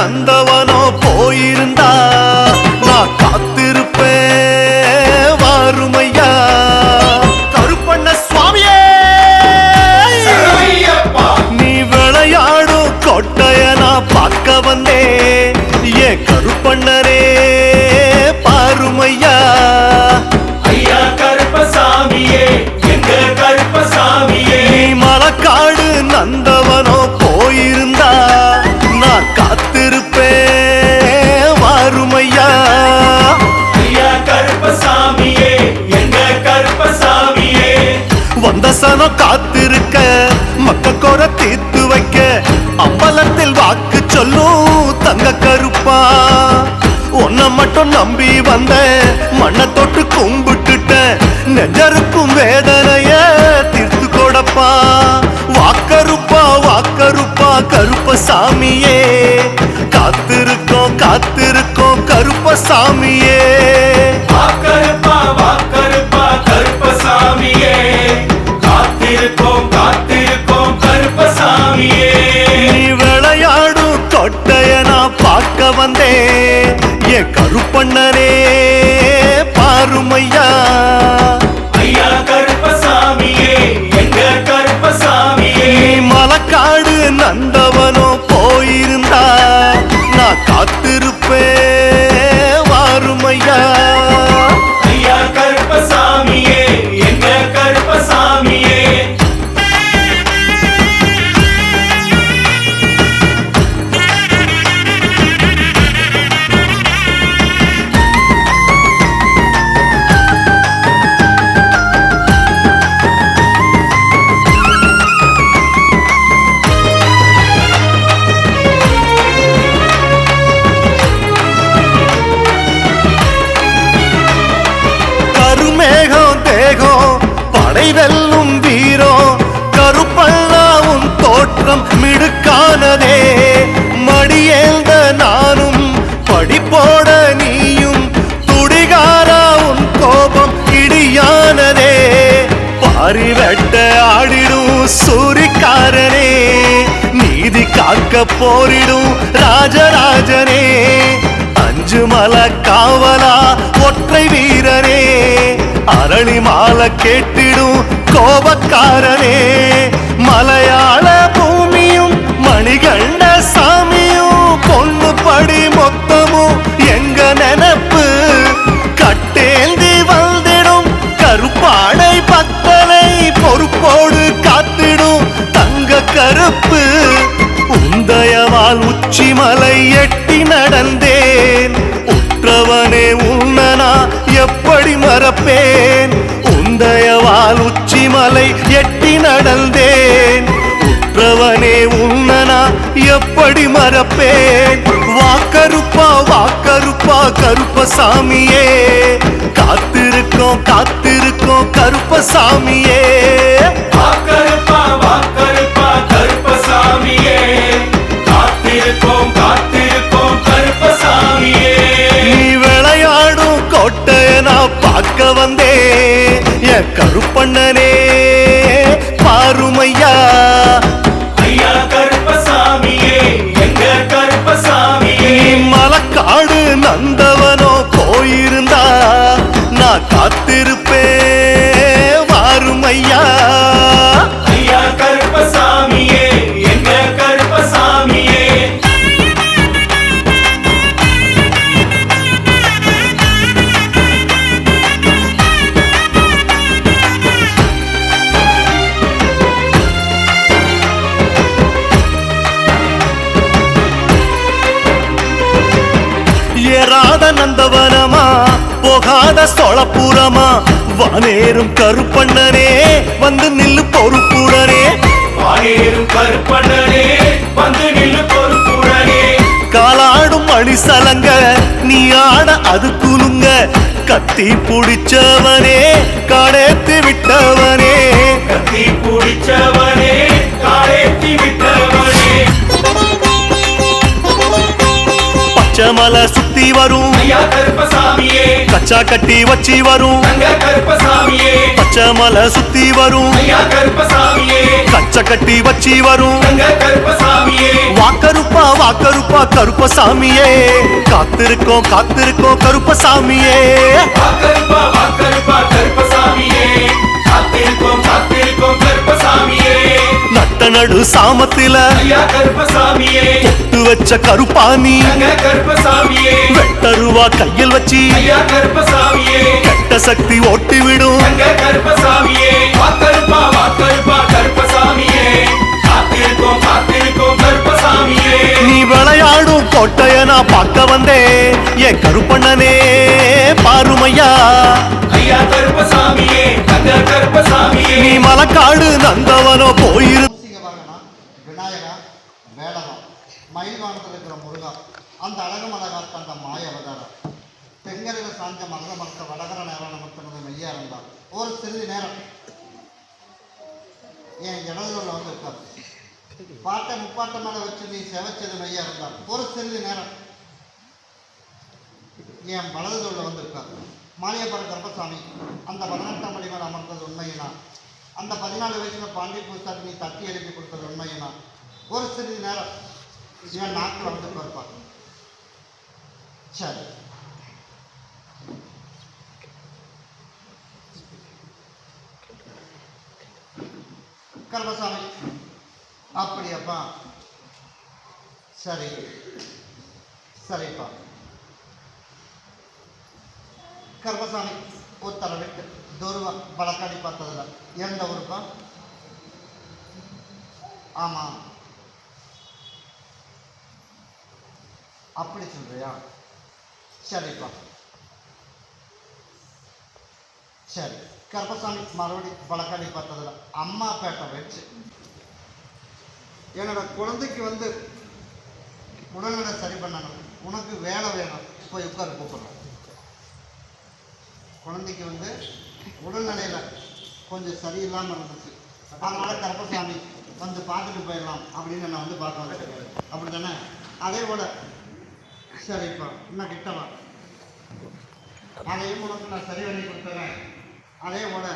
மலக்காடு வந்த காத்திருக்க மக்க கோர தீர்த்து வைக்க அம்பலத்தில் வாக்கு சொல்லும் தங்க கருப்பா. உன்னை மட்டும் நம்பி வந்த மண்ணை தொட்டு கும்பிட்டுட்டேன் நெஞ்சருக்கும் வேதனைய தீர்த்து கொடப்பா. வாக்கருப்பா வாக்கருப்பா கருப்பசாமியே. காத்திருக்கோம் காத்திருக்கோம் கருப்ப சாமியே நீ விளையாடும் தொட்டைய நான் பார்க்க வந்தேன். என் கருப்பண்ணனே பாருமையா. காக்க போரிடும் ராஜராஜனே. அஞ்சு மல காவலா ஒற்றை வீரனே. அரளி மாலை கேட்டிடும் கோபக்காரனே. மலையாள பூமியும் மணிகண்ட சாமியும் பொண்ணு படி மொத்தமும் எங்க நினப்பு? கட்டேந்தி வந்திடும் கருப்பாடை பக்தனை பொறுப்போடு காத்திடும் தங்க கருப்பு. உந்தயவால் உச்சிமலை எட்டி நடந்தேன். உற்றவனே உன்னனா எப்படி மறப்பேன். உந்தயவால் உச்சிமலை எட்டி நடந்தேன். உற்றவனே உன்னனா எப்படி மறப்பேன். வாக்கருப்பா வாக்கருப்பா கருப்பசாமியே. காத்திருக்கோம் காத்திருக்கோம் கருப்பசாமியே. வாக்கருப்பா வாக்கருப்பா கருப்பசாமியே. காத்திருக்கோம் காத்திருக்கோம் கருப்பசாமியே. நீ விளையாடும் கோட்டைய நான் பார்க்க வந்தேன். என் கருப்பண்ணனே பாருமையா. ஐயா கருப்பசாமியே எங்க கருப்பசாமியே. மலக்காடு நந்தவனோ வானேறும் கருப்பண்ணனே வந்து நில்லு பொறுப்புடனே. வானேறும் கருப்பண்ணனே வந்து நில்லு பொறுப்புடனே. காலாடும் மணி சலங்க நீ ஆட அது குலுங்க. கத்தி புடிச்சவனே காடேத்து விட்டவனே. கத்தி பிடிச்சவனே காலேத்தி விட்டவனே. பச்சை மலை சுத்தி வரும். கச்சா கட்டி வச்சி வரும். தங்க கருப்பசாமியே. பச்சை மலை சுத்தி வரும். கச்ச கட்டி வச்சி வரும். வாக்கருப்பா வாக்கருப்பா கருப்பசாமியே. காத்திருக்கோம் காத்திருக்கோம் கருப்பசாமியே. காத்திருக்கோம் காத்திருக்கோம் கருப்பசாமியே. நடு சாமத்தில பொட்டு வச்ச கருப்பாணி. வெட்டருவா கையில் வச்சு கெட்ட சக்தி ஓட்டி விடும் நீ விளையாடும் கோட்டைய நான் பார்க்க வந்தேன். என் கருப்பண்ணனே பாருமையா. ஐயா கருப்பசாமியே. நீ மலக்காடு நந்தவனோ போயிரு. மேலகம் மயில்வானத்தில் இருக்கிற முருகா அந்த அழகமழகா தந்த மாய அவதாரம். தெங்கரில் சாஞ்ச மகர மக்க வடகர நேரம் நமக்கு மெய்யா இருந்தார். ஒரு சிறிது நேரம் என் இடதுல வந்து இருக்கார் பாட்டை முப்பாட்டை மேலே வச்சு நீ செவச்சது மெய்யா இருந்தார். ஒரு சிறிது நேரம் என் வலதுல வந்து உட்கார் மாளிகைப்பட கருப்பசாமி அந்த பதினெட்டாம் படி மேலே அமர்ந்தது உண்மையினா? அந்த பதினாலு வயசுல பாண்டி பூசாரி நீ தட்டி எழுப்பி கொடுத்தது உண்மையினா? ஒரு சிறிது நேரம். என் நாக்கில் வந்து பார்ப்பார் சரி. கர்மசாமி அப்படியாப்பா. சரி. சரிப்பா. கர்மசாமி உத்தரவிட்டு துருவா பழக்காடி பார்த்ததுல எந்த ஊருப்பா? ஆமாம் அப்படி சொல்றியா? சரிப்பா சரி கருப்பசாமி மறுபடி வழக்காடி பார்த்ததில் அம்மா பேட்டை வச்சு என்னோட குழந்தைக்கு வந்து உடல்நிலை சரி பண்ணணும். உனக்கு வேலை வேணும். போய் உட்கார கூப்பிடுறேன் குழந்தைக்கு வந்து உடல்நிலையில் கொஞ்சம் சரியில்லாமல் இருந்துச்சு. அதனால் கருப்பசாமி வந்து பார்த்துட்டு போயிடலாம் அப்படின்னு நான் வந்து பார்க்க அப்படி தானே அதே போல் சரிப்பா இன்னும் கிட்டவா? அதையும் உனக்கு நான் சரி பண்ணி கொடுத்துறேன். அதே போல்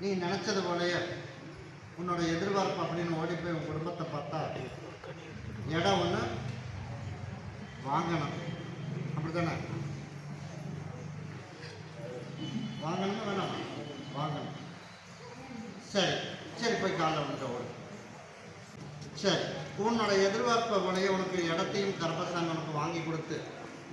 நீ நினச்சது போலயே உன்னோட எதிர்பார்ப்பு அப்படின்னு ஓடி போய் உன் குடும்பத்தை பார்த்தா இடம் ஒன்று வாங்கணும். அப்படி தானே வாங்கணுமா வேணாம்? வாங்கணும். சரி சரி போய் காலைல வந்து ஓடு. சரி. உன்னோட எதிர்பார்ப்பை உடைய உனக்கு இடத்தையும் கர்ப்பசாமி உனக்கு வாங்கி கொடுத்து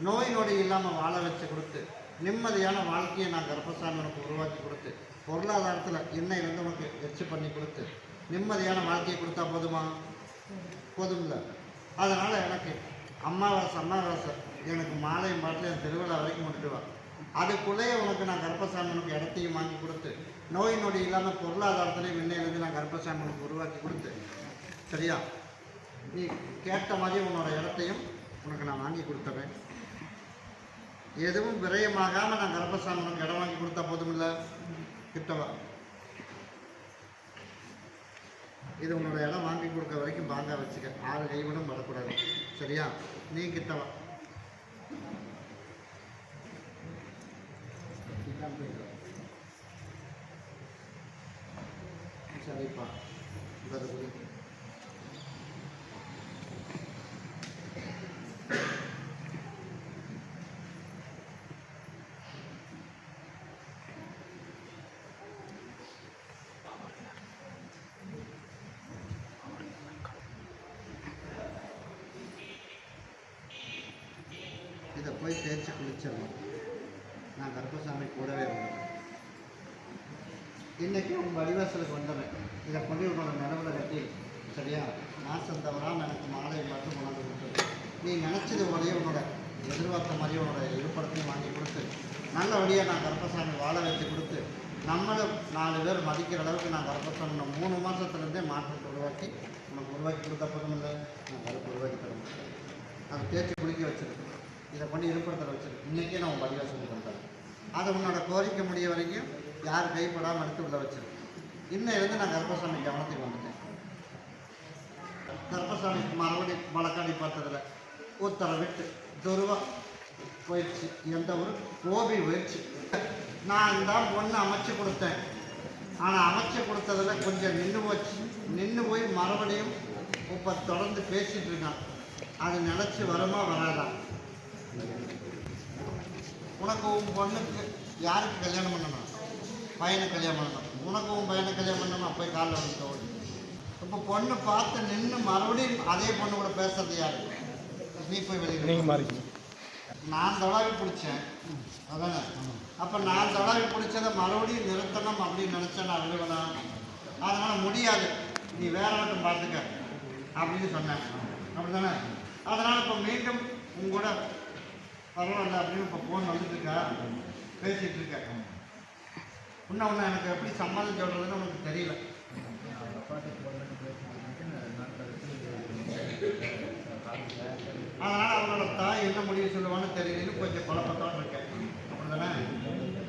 நோய் நொடி இல்லாமல் வாழ வச்சு கொடுத்து நிம்மதியான வாழ்க்கையை நான் கர்ப்பசாமி உனக்கு உருவாக்கி கொடுத்து பொருளாதாரத்தில் இன்னையிலேருந்து உனக்கு எச்சு பண்ணி கொடுத்து நிம்மதியான வாழ்க்கையை கொடுத்தா போதுமா? போதும்ல. அதனால் எனக்கு அம்மாவாசை அம்மாவாசை எனக்கு மாலையும் பாட்டில் என் திருவிழா வரைக்கும் கொண்டுட்டு வா. அதுக்குள்ளேயே உனக்கு நான் கர்ப்பசாமி உனக்கு இடத்தையும் வாங்கி கொடுத்து நோய் நொடி இல்லாமல் பொருளாதாரத்திலையும் எண்ணெயிலேருந்து நான் கர்ப்பசாமி உனக்கு உருவாக்கி கொடுத்து சரியா? நீ கேட்ட மாதிரி உன்னோட இடத்தையும் உனக்கு நான் வாங்கி கொடுத்துறேன். எதுவும் விரயமாகாமல் நான் கர்ப்பசாமி உனக்கு இடம் வாங்கி கொடுத்தா போதுமில்ல? கிட்டவா? இது உன்னோட இடம் வாங்கி கொடுக்க வரைக்கும் பாங்கா வச்சுக்க. ஆறு கைவிடும் வரக்கூடாது. சரியா? நீ கிட்டவா? சரிப்பா இதை போய் தேய்ச்சி குளிச்சிடணும். நான் கருப்பசாமி கூடவே இருந்தேன். இன்னைக்கு உன் வடிவாசலுக்கு வந்தவன் இதை கொண்டு உன்னோட நிலவில் கட்டி சரியா? நான் தவறாமல் எனக்கு மாலை மட்டும் உணர்ந்து கொடுத்து நீ நினச்சது போலயே உன்னோட எதிர்பார்த்த மாதிரி உன்னோட இருப்படத்தையும் வாங்கி கொடுத்து நல்லபடியாக நான் கருப்பசாமி வாழ வச்சு கொடுத்து நம்மளும் நாலு பேர் மதிக்கிற அளவுக்கு நான் கருப்பசாமி மூணு மாதத்துலேருந்தே மாற்றத்தை உருவாக்கி உனக்கு உருவாக்கி கொடுத்த பக்கம் இல்லை நான் கருப்பு உருவாக்கி தர முடியும் அதை தேய்ச்சி குளிக்க வச்சுருக்கேன் இதை கொண்டு இருப்படத்தில் வச்சுருக்கு. இன்றைக்கே நான் உன் சொல்லி கொடுத்தேன் அதை உன்னோட கோரிக்கை முடிய வரைக்கும் யார் கைப்படாமல் எடுத்து உள்ள இன்னும் இருந்து நான் கர்ப்பசாமி கவனத்துக்கு வந்துட்டேன். கர்ப்பசாமி மறுபடி வழக்காடி பார்த்ததில் உத்தரவிட்டு துருவா போயிடுச்சு. எந்த ஒரு கோபி போயிடுச்சு நான் தான் பொண்ணு அமைச்சு கொடுத்தேன். ஆனால் அமைச்சு கொடுத்ததுல கொஞ்சம் நின்று போச்சு. நின்று போய் மறுபடியும் இப்போ தொடர்ந்து பேசிகிட்டு இருக்கான். அது நினச்சி வருமா வராதான் உனக்கு உன் பொண்ணுக்கு யாருக்கு கல்யாணம் பண்ணணும்? பையனுக்கு கல்யாணம் பண்ணணும். உனக்கு உன் பையனுக்கு கல்யாணம் பண்ணணும் போய் காலில் வந்து தோடு. இப்போ பொண்ணு பார்த்து நின்று மறுபடியும் அதே பொண்ணு கூட பேசுறது யாரு? நீ போய் வெளியே நீங்கள் மாறிக்கணும் நான் தொடாவி பிடிச்சேன். அதானே? அப்போ நான் தொடாவி பிடிச்சதை மறுபடியும் நிறுத்தணும் அப்படின்னு நினச்சேன் நான் விடுவேனா அதனால் முடியாது. நீ வேற மட்டும் பார்த்துக்க அப்படின்னு சொன்னேன். அப்படி தானே அதனால் இப்போ மீண்டும் உங்க கூட பரவாயில்ல அப்படின்னு இப்போ ஃபோன் வந்துட்டு இருக்கா? பேசிகிட்டு இருக்க இன்னும் ஒன்று எனக்கு எப்படி சம்மதம் சொல்கிறதுன்னு உனக்கு தெரியல. அதனால் அவனோட தாய் என்ன முடிவு சொல்லுவான்னு தெரியலன்னு கொஞ்சம் குழப்பத்தோடு இருக்கேன். அப்படிதானே?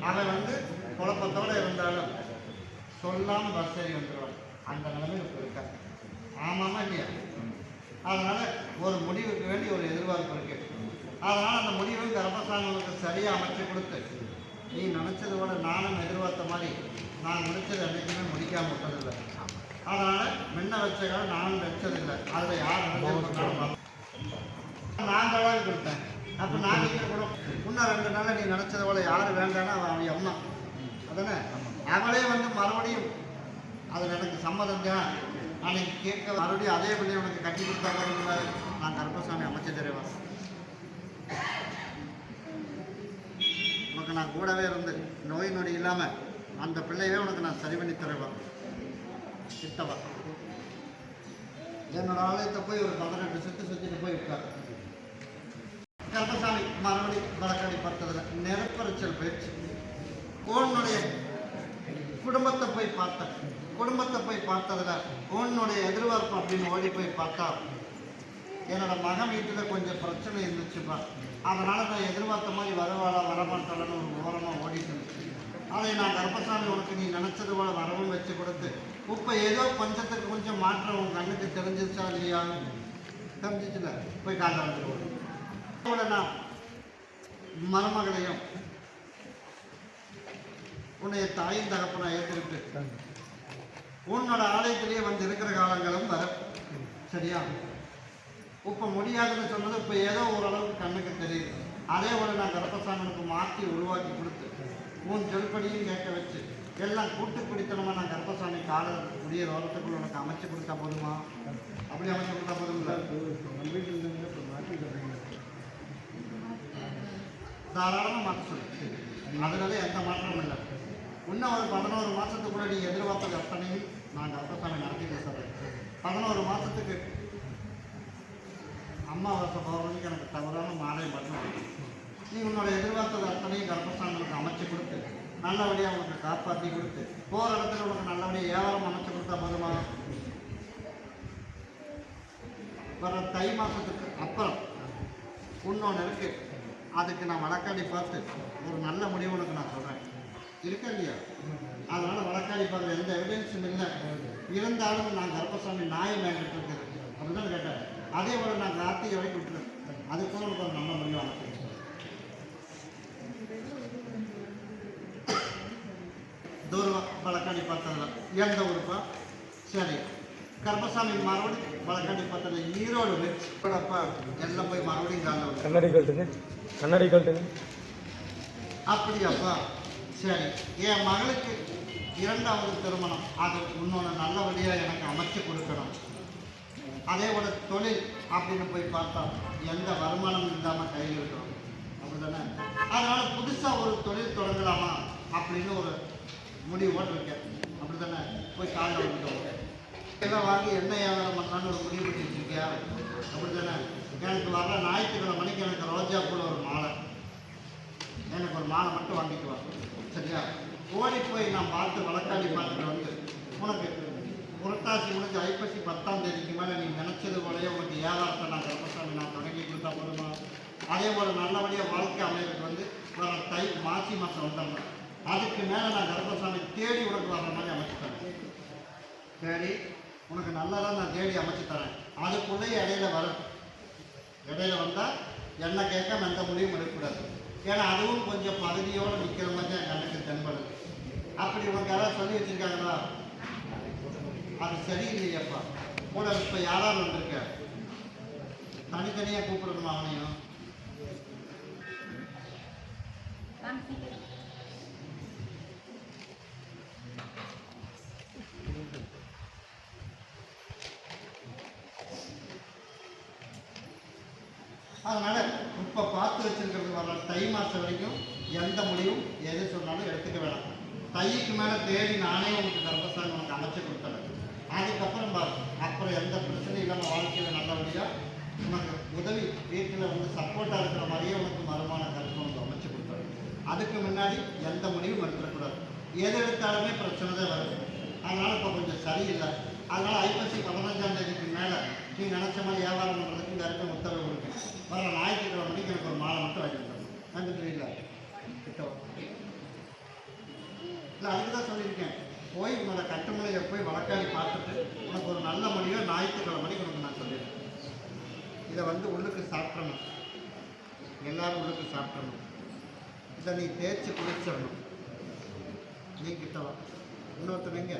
அவன் வந்து குழப்பத்தோடு இருந்தாலும் சொல்லாமல் பஸ் ஏறி வந்துடுவான் அந்த நிலைமை இப்போ இருக்கா ஆமாமா இல்லையா? அதனால் ஒரு முடிவுக்கு வேண்டி ஒரு எதிர்பார்ப்பு இருக்குது அதனால் அந்த முடிவை கர்ப்பசாமிகளுக்கு சரியாக அமைச்சு கொடுத்து நீ நினச்சதை விட நானும் எதிர்பார்த்த மாதிரி நான் முடிச்சது என்றைக்குமே முடிக்காம விட்டதில்லை. அதனால் முன்ன வச்ச காலம் நானும் வச்சதில்லை. அதில் யார் நினைச்சது நான் தடவை கொடுத்தேன். அப்போ நான் நீங்கள் கூட இன்னும் ரெண்டு நாள் நீ நினச்சத போல யார் வேண்டானா அவன் அவன் அம்மா. அதானே? அவளே வந்து மறுபடியும் அதில் எனக்கு சம்மதம் தான். அன்னைக்கு கேட்க மறுபடியும் அதே பிள்ளை உனக்கு கட்டி கொடுத்தா பாருங்க நான் கருப்பசாமி அமைச்சு தருவேன் உனக்கு நான் கூடவே இருந்து நோய் நொடி இல்லாமல் அந்த பிள்ளையவே உனக்கு நான் சரி பண்ணி தருவேன். கிட்டவா என்னோட ஆலயத்தை போய் ஒரு பதினெட்டு சுற்றி சுற்றிட்டு போய் இருக்கார் கர்ப்பசாமி மறுபடி வழக்கடி பார்த்ததுல நெருப்பறிச்சல் போயிடுச்சு உன்னுடைய குடும்பத்தை போய் பார்த்தேன் குடும்பத்தை போய் பார்த்ததுல உன்னுடைய எதிர்பார்ப்பு அப்படின்னு ஓடி போய் பார்த்தா என்னோட மகன் வீட்டில் கொஞ்சம் பிரச்சனை இருந்துச்சுப்பா. அதனால் நான் எதிர்பார்த்த மாதிரி வருவாளா வரமாட்டாளன்னு ஒரு ஓரமாக ஓடிட்டு இருந்துச்சு. அதை நான் கர்ப்பசாமி உனக்கு நீ நினச்சது போல வரவும் வச்சு கொடுத்து இப்போ ஏதோ கொஞ்சத்துக்கு கொஞ்சம் மாற்றம் உன் கண்ணுக்கு தெரிஞ்சிச்சா இல்லையா? தெரிஞ்சிச்சுல. போய் காட்ட வந்துடுவோம் நான் மருமகளையும் உன்னைய தாயும் தகப்பனை ஏற்றுக்கிட்டு உன்னோட ஆலயத்திலேயே வந்து இருக்கிற காலங்களும் வரும். சரியா? இப்போ முடியாதுன்னு சொன்னது இப்போ ஏதோ ஓரளவுக்கு கண்ணுக்கு தெரியுது. அதே போல நான் கர்ப்பசாமனுக்கு மாற்றி உருவாக்கி கொடுத்து உன் சொல்படியும் கேட்க வச்சு எல்லாம் கூட்டு பிடித்தனமாக நான் கர்ப்பசாமி கால முடிய ஓரத்துக்குள்ள உனக்கு அமைச்சு கொடுத்தா போதுமா? அப்படி அமைச்சு கொடுத்தா போதும்ல? தாராளமாக மாற்ற சொல்லு. அதனால எந்த மாற்றமும் இல்லை. இன்னும் ஒரு பதினோரு மாதத்துக்குள்ள நீ எதிர்பார்த்தது அத்தனையும் நான் கர்ப்பசாமி நடத்தி பேசுகிறேன் பதினோரு மாதத்துக்கு அம்மாவாசை பௌர்ணமிக்கு எனக்கு தவறான மாலை மட்டும் நீ உன்னோட எதிர்பார்த்தது அத்தனையும் கர்ப்பஸ்தானங்களுக்கு அமைச்சு கொடுத்து நல்லபடியாக உனக்கு காப்பாற்றி கொடுத்து போகிற இடத்துல உனக்கு நல்லபடியாக ஏவாரம் அமைச்சு கொடுத்தா போதுமா? வர தை மாதத்துக்கு அப்புறம் இன்னொன்று இருக்குது அதுக்கு நான் வழக்காடி பார்த்து ஒரு நல்ல முடிவு உனக்கு நான் சொல்கிறேன் இருக்கா இல்லையா? அதனால் வழக்காடி பார்த்து எந்த எவிடன்ஸும் இல்லை. இருந்தாலும் நான் கர்ப்பசாமி நாயம் மேய்கிட்டு இருக்குது அப்படின்னு கேட்டேன். அதே போல் நான் கார்த்திகை வரைக்கும் விட்டுருவேன் அதுக்கு உனக்கு ஒரு நல்ல முடிவு அமைச்சு தூரம் வழக்காடி பார்த்ததுல எந்த ஊருப்பா? சரி. கர்ப்பசாமி மறுபடியும் வழக்காடி பார்த்ததுல ஈரோடு அப்பா எல்லாம் போய் மறுபடியும் விட்டு கண்ணாடி கழட்டுங்க. கண்ணாடி கழட்டுங்க. அப்படியாப்பா? சரி. என் மகளுக்கு இரண்டாவது திருமணம். அது இன்னொன்று நல்லபடியாக எனக்கு அமைச்சு கொடுக்கணும். அதே போல தொழில் அப்படின்னு போய் பார்த்தா எந்த வருமானம் இல்லாமல் கையில் இருக்கிறோம் அப்படிதானே அதனால் புதுசாக ஒரு தொழில் தொடங்கலாமா அப்படின்னு ஒரு முடிவோடு இருக்கேன் அப்படிதானே போய் காலைல வந்துட்டோம் எல்லாம் வாங்கி என்ன வியாபாரம் பண்ணலான்னு ஒரு முடிவு பண்ணி வச்சிருக்கியா அப்படிதானே எனக்கு வர்ற ஞாயிற்றுக்கிழமை மணிக்கு எனக்கு ரோஜா கூட ஒரு மாலை. எனக்கு ஒரு மாலை மட்டும் வாங்கிட்டு சரியா? ஓடி போய் நான் பார்த்து வழக்காடி பார்த்துட்டு வந்து உனக்கு புரட்டாசி முடிஞ்சு ஐப்பசி பத்தாம் தேதிக்கு மேலே நீ நினச்சது போலயே உனக்கு வியாபாரத்தை நான் கருப்பசாமி நான் தொடங்கி கொடுத்தா போதுமா? அதே போல் நல்லபடியாக வாழ்க்கை அமையறதுக்கு வந்து வர தை மாசி மாதம் வந்துடணும் அதுக்கு மேலே நான் கர்ப்பசாமி தேடி உனக்கு வர்ற மாதிரி அமைச்சு தரேன். சரி உனக்கு நல்லதாக நான் தேடி அமைச்சு தரேன். அதுக்குள்ளேயே இடையில வரும். இடையில வந்தால் என்ன கேட்காம எந்த முடிவும் எடுக்கக்கூடாது. ஏன்னா அதுவும் கொஞ்சம் பகுதியோடு நிற்கிற மாதிரி தான் கண்ணுக்கு தென்படுது. அப்படி உனக்கு யாராவது சொல்லி வச்சிருக்காங்களா? அது சரியில்லையப்பா. கூட இப்போ யாராவது வந்திருக்க? தனித்தனியாக கூப்பிடணுமா அவனையும்? அதனால இப்போ பார்த்து வச்சிருக்கிறது வர தை மாதம் வரைக்கும் எந்த முடிவும் எது சொன்னாலும் எடுத்துக்க வேணாம். தைக்கு மேலே தேடி நானே உங்களுக்கு கர்ப்பசாமி உனக்கு அமைச்சு கொடுத்துறேன். அதுக்கப்புறம் பார்த்து அப்புறம் எந்த பிரச்சனையும் இல்லாமல் வாழ்க்கையில் நல்லபடியாக உனக்கு உதவி வீட்டில் வந்து சப்போர்ட்டாக இருக்கிற மாதிரியே உனக்கு மரமான கருத்து உனக்கு அமைச்சு கொடுத்தாரு அதுக்கு முன்னாடி எந்த முடிவும் எடுத்துடக்கூடாது. எது எடுத்தாலுமே பிரச்சனை தான் வருது அதனால் இப்போ கொஞ்சம் சரியில்லை. அதனால் ஐப்பசி பதினஞ்சாம் தேதிக்கு மேலே நீ நினச்ச மாதிரி வியாபாரம் பண்ணுறதுக்கு இந்த இடத்துல உத்தரவு கொடுக்கணும் வர ஞாயிற்றுக்கிழமை மணிக்கு எனக்கு ஒரு மாலை மட்டும் வாங்கி தரணும் கண்டுட்டு இல்லை கிட்ட வா. இல்லை அதுக்கு தான் சொல்லியிருக்கேன் போய் உன்னோட கட்டுமலையை போய் வழக்காடி பார்த்துட்டு உனக்கு ஒரு நல்ல மொழியோ ஞாயிற்றுக்கிழமை மணிக்கு உனக்கு நான் சொல்லிடுறேன் இதை வந்து உள்ளுக்கு சாப்பிடணும் எல்லாரும் உள்ளுக்கு சாப்பிடணும் இதை நீ தேய்ச்சி குளிச்சிடணும். நீ கிட்டவா இன்னொருத்தவங்க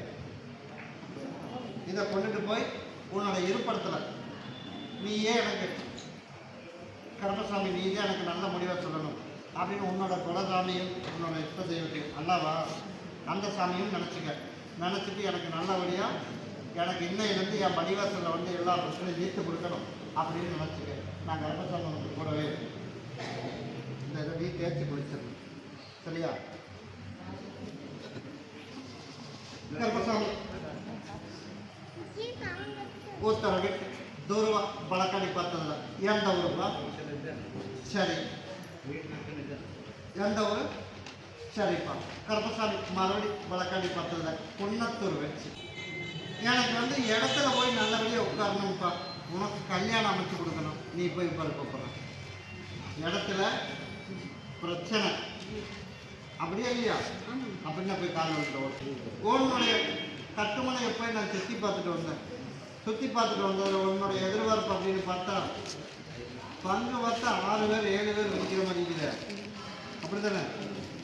இதை கொண்டுட்டு போய் உன்னோட இருப்பிடத்தில். நீயே எனக்கு கர்மசாமி நீ தான் எனக்கு நல்ல முடிவாக சொல்லணும். அப்படின்னு உன்னோட குலசாமியும் உன்னோட இஷ்ட தெய்வத்தையும் அல்லாவா? அந்த சாமியும் நினச்சிக்க. நினச்சிட்டு எனக்கு நல்லபடியாக எனக்கு இன்னையிலேருந்து என் படிவாசலில் வந்து எல்லா பிரச்சனையும் தீர்த்து கொடுக்கணும். அப்படின்னு நினச்சிக்க நான் கர்மசாமி உனக்கு கூடவே இருக்கேன். இந்த இதை நீ தேய்ச்சி குளிச்சிடணும் சரியா ಕಲ್ಪಸ್ವಾಮಿ ಓದ್ತಾರೆ ದೂರ ಬಳಕಡಿ ಬರ್ತದ ಎಂದವ್ರಪ್ಪ சரி எந்த ஊர் சரிப்பா கருப்பசாமி மறுபடி வழக்காடி பார்த்ததில்ல குன்னத்தூர் வச்சு எனக்கு வந்து இடத்துல போய் நல்லபடியாக உட்காரணும்ப்பா உனக்கு கல்யாணம் அமைச்சு கொடுக்கணும். நீ போய் பருப்ப போகிற இடத்துல பிரச்சனை. அப்படியே இல்லையா? அப்படின்னு போய் கால் வந்துட்டு உன்னுடைய கட்டுமனையை போய் நான் சுற்றி பார்த்துட்டு வந்தேன். சுற்றி பார்த்துட்டு வந்ததில் உன்னுடைய எதிர்பார்ப்பு அப்படின்னு பார்த்தா பங்கு பார்த்தா ஆறு பேர் ஏழு பேர் விற்கிற மாதிரி இருக்குது. அப்படி தானே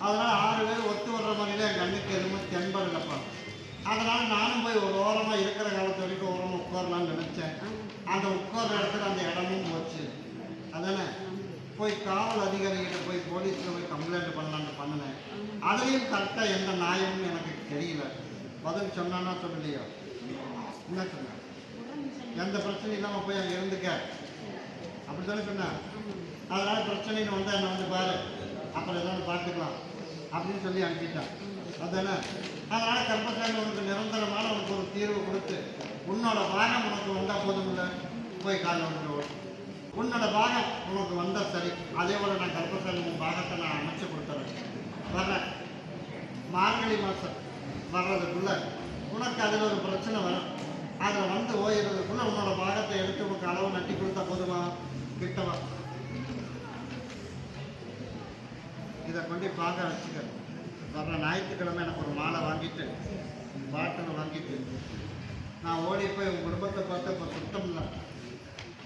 அதனால் ஆறு பேர் ஒத்து வர்ற மாதிரிலாம் என் கண்ணுக்கு எதுவுமே தென்படலப்பா. அதனால் நானும் போய் ஒரு ஓரமாக இருக்கிற காலத்து வரைக்கும் ஓரமாக உட்காரலாம்னு நினச்சேன். அந்த உட்கார்ற இடத்துல அந்த இடமும் போச்சு. அதானே? போய் காவல் அதிகாரிகிட்ட போய் போலீஸில் போய் கம்ப்ளைண்ட் பண்ணலான்னு பண்ணினேன். அதுலேயும் கரெக்டாக எந்த நியாயம்னு எனக்கு தெரியல. பதில் சொன்னானா சொல்லலையோ? என்ன சொன்ன? எந்த பிரச்சனையும் இல்லாமல் போய் அங்கே இருந்துக்க. அப்படி தானே சொன்னேன் அதனால் பிரச்சனைன்னு வந்தால் என்னை வந்து பாரு. அப்புறம் எதாவது பார்த்துக்கலாம். அப்படின்னு சொல்லி அனுப்பிட்டேன். அதானே? அதனால் கர்ப்பசாமி உனக்கு நிரந்தரமான உனக்கு ஒரு தீர்வு கொடுத்து உன்னோட பாகம் உனக்கு வந்தால் போதுமில்ல போய் காலில் வந்துடுவோம் உன்னோட பாகம் உனக்கு வந்தால் சரி. அதே போல் நான் கர்ப்பசாமி உன் பாகத்தை நான் அமைச்சு கொடுத்துறேன். வர்றேன் மார்கழி மாதம் வர்றதுக்குள்ள உனக்கு அதில் ஒரு பிரச்சனை வரும். அதில் வந்து ஓயிறதுக்குள்ள உன்னோட பாகத்தை எடுத்து உனக்கு அளவு நட்டி கொடுத்தா போதுமா? கிட்டவா? இதை கொண்டு பார்க்க வச்சுக்கிறேன் வர்ற ஞாயிற்றுக்கிழமை எனக்கு ஒரு மாலை வாங்கிட்டு பாட்டில் வாங்கிட்டு நான் ஓடி போய் உங்கள் குடும்பத்தை பார்த்து இப்போ சுத்தம் இல்லை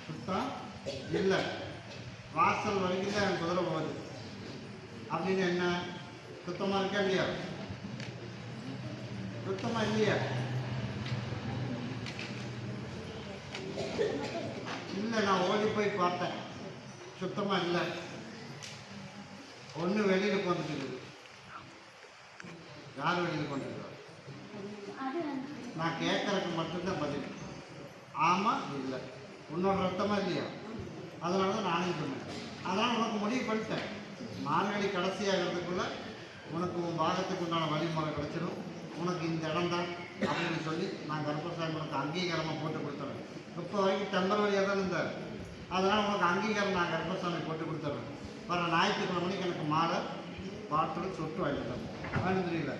சுத்தம் இல்லை. வாசல் வரைக்கும் தான் என் குதிரை போகுது. அப்படின்னு என்ன? சுத்தமாக இருக்கா இல்லையா? சுத்தமாக இல்லையா? இல்லை நான் ஓடி போய் பார்த்தேன். சுத்தமாக இல்லை. ஒன்று வெளியில் போந்துட்டு யார் வெளியில் கொண்டுருக்கா நான் கேட்கறதுக்கு மட்டும்தான் பதில். ஆமாம் இல்லை. உன்னோட ரத்தமா இல்லையா? அதனால தான் நானே சொன்னேன். அதனால் உனக்கு முடிவு பண்ணிட்டேன். மார்கழி கடைசியாகிறதுக்குள்ள உனக்கு உன் பாகத்துக்கு உண்டான வழிமுறை கிடைச்சிடும். உனக்கு இந்த இடம் தான் அப்படின்னு சொல்லி நான் கருப்பசாமி உனக்கு அங்கீகாரமாக போட்டு கொடுத்துறேன். இப்போ வரைக்கும் டெம்பரவரியாக தான் இருந்தார். அதனால் உனக்கு அங்கீகாரம் நான் கர்ப்பசாமி போட்டு கொடுத்துறேன். வர ஞாயிற்றுக்கிழமை மணிக்கு எனக்கு மாலை பாட்டில் சொட்டு வாங்கிட்டேன் வாங்கிட்டு தெரியல